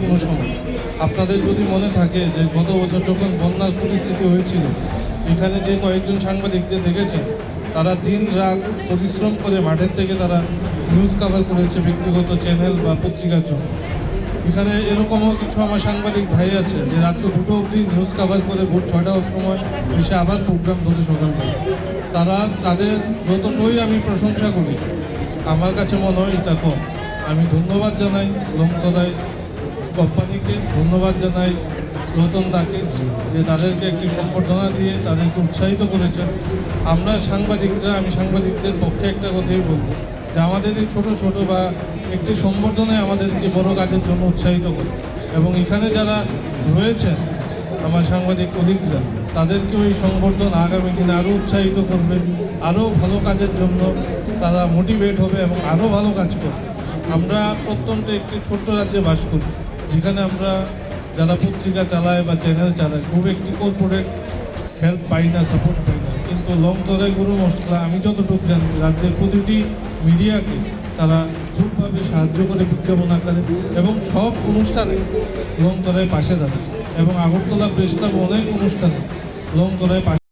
কোনো সময়। আপনাদের যদি মনে থাকে যে গত বছর যখন বন্যার পরিস্থিতি হয়েছিল, এখানে যে কয়েকজন সাংবাদিকদের দেখেছেন, তারা দিন রাত পরিশ্রম করে মাঠের থেকে তারা নিউজ কভার করেছে ব্যক্তিগত চ্যানেল বা পত্রিকার জন্য। এখানে এরকমও কিছু আমার সাংবাদিক ভাই আছে, যে রাত্র দুটো অবধি নিউজ কভার করে ভোর ছটার সময় এসে আবার প্রোগ্রাম ধরে সকাল করে তারা, তাদের যতটুকুই আমি প্রশংসা করি, আমার কাছে মনে হয় এটা কম। আমি ধন্যবাদ জানাই লমতদাই কোম্পানিকে ধন্যবাদ জানাই রতন দাকে যে তাদেরকে একটি সম্বর্ধনা দিয়ে তাদেরকে উৎসাহিত করেছেন। আমরা সাংবাদিকরা, আমি সাংবাদিকদের পক্ষে একটা কথাই বলব যে আমাদের এই ছোটো ছোটো বা একটি সম্বর্ধনায় আমাদেরকে বড় কাজের জন্য উৎসাহিত করে। এবং এখানে যারা রয়েছেন আমার সাংবাদিক কলিগরা তাদেরকেও এই সংবর্ধনা আগামী দিনে আরও উৎসাহিত করবে আরও ভালো কাজের জন্য তারা মোটিভেট হবে এবং আরও ভালো কাজ করবে। আমরা প্রত্যন্ত একটি ছোট্ট রাজ্যে বাস করি। যেখানে আমরা যারা পত্রিকা চালায় বা চ্যানেল চালায়, খুব একটি কর্পোরেট হেল্প পাই না সাপোর্ট পাই না। কিন্তু লং তরাই গরু মশলা, আমি যতটুকু জানি, রাজ্যের প্রতিটি মিডিয়াকে তারা খুবভাবে সাহায্য করে, বিজ্ঞাপন আকারে এবং সব অনুষ্ঠানে লং তরাই পাশে দাঁড়ায়। এবং আগরতলা প্রেস ক্লাব অনেক অনুষ্ঠানে লং তরাই পাশে